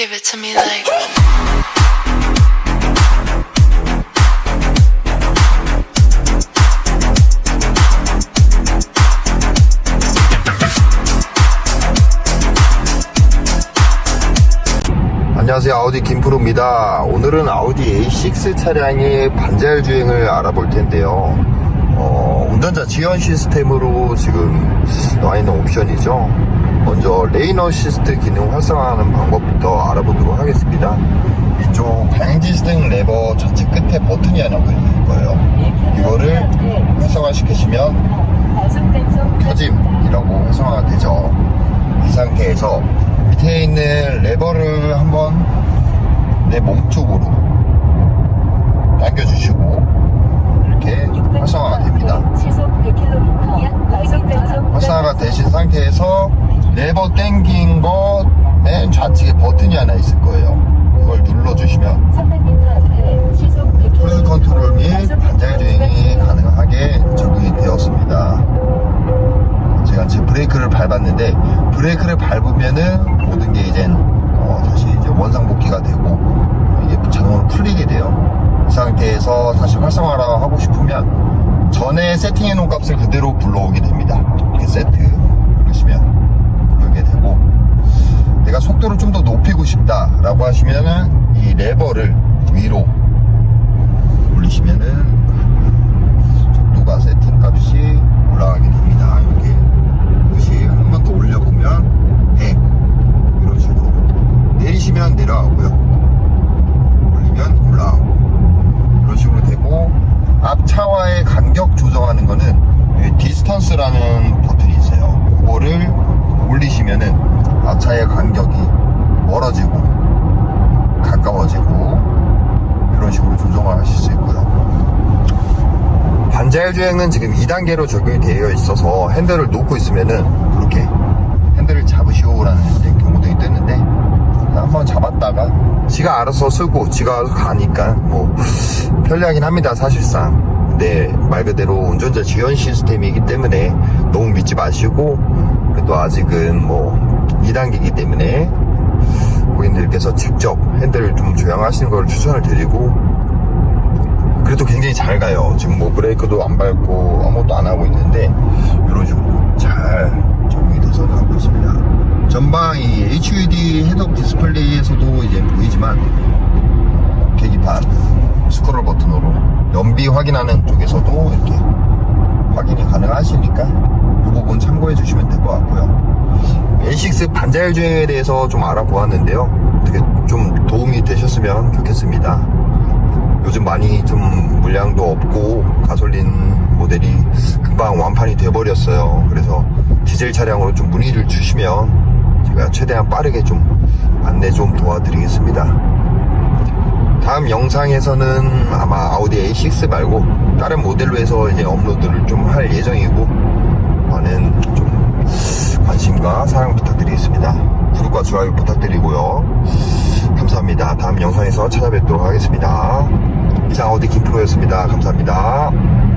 Give it to me like. 안녕하세요. 아우디 김프로입니다. 오늘은 아우디 A6 차량의 반자율 주행을 알아볼 텐데요. 어, 운전자 지원 시스템으로 지금 나와 있는 옵션이죠 먼저 레이너 시스트 기능 활성화하는 방법부터 알아보도록 하겠습니다 이쪽 방지 스팅 레버 좌측 끝에 버튼이 하나 보이는 거예요 이거를 활성화시키시면 켜짐이라고 활성화가 되죠. 이 상태에서 밑에 있는 레버를 한번 내 몸 쪽으로 당겨주시고 이렇게 활성화가 됩니다. 활성화가 되신 상태에서 레버 당긴 거 맨 좌측에 버튼이 하나 있을 거예요. 이걸 눌러주시면 크루즈 컨트롤 및 반자율 주행이 가능하게 적용이 되었습니다. 제가 지금 브레이크를 밟았는데 브레이크를 밟으면은 모든 게 이젠 어, 다시 이제 원상복귀가 되고 이게 자동으로 풀리게 돼요. 이 상태에서 다시 활성화를 하고 싶으면 전에 세팅해 놓은 값을 그대로 불러오게 됩니다. 레버를 위로 올리시면은 속도가 세팅 값이 올라가게 됩니다. 이렇게 다시 한번 더 올려보면 100 이런 식으로 내리시면 내려가고요. 올리면 올라가고 이런 식으로 되고 앞 차와의 간격 조정하는 거는 디스턴스라는 버튼이 있어요. 그거를 올리시면은 앞차의 간격이 멀어지고 이런 식으로 조정을 하실 수 있고요. 반자율 주행은 지금 2단계로 적용이 되어 있어서 핸들을 놓고 있으면은 그렇게 핸들을 잡으시오라는 경고등이 뜨는데 한번 잡았다가 지가 알아서 쓰고 지가 알아서 가니까 뭐 편리하긴 합니다 사실상. 근데 말 그대로 운전자 지원 시스템이기 때문에 너무 믿지 마시고 그래도 아직은 뭐 2단계이기 때문에 고객님들께서 직접 핸들을 좀 조향하시는 걸 추천을 드리고 그래도 굉장히 잘 가요. 지금 뭐 브레이크도 안 밟고 아무것도 안 하고 있는데 이런 식으로 잘 적용이 돼서 가고 있습니다. 전방 이 HUD 헤드업 디스플레이에서도 이제 보이지만 계기판 스크롤 버튼으로 연비 확인하는 쪽에서도 이렇게 확인이 가능하시니까 이 부분 참고해 주시면 될 것 같고요. A6 반자율 주행에 대해서 좀 알아보았는데요. 어떻게 좀 도움이 되셨으면 좋겠습니다. 요즘 많이 좀 물량도 없고 가솔린 모델이 금방 완판이 돼버렸어요. 그래서 디젤 차량으로 좀 문의를 주시면 제가 최대한 빠르게 좀 안내 좀 도와드리겠습니다. 다음 영상에서는 아마 아우디 A6 말고 다른 모델로 해서 이제 업로드를 좀 할 예정이고 많은 좀 관심과 사랑 부탁드리겠습니다. 구독과 좋아요 부탁드리고요. 감사합니다. 다음 영상에서 찾아뵙도록 하겠습니다. 이상 어디 김프로였습니다. 감사합니다.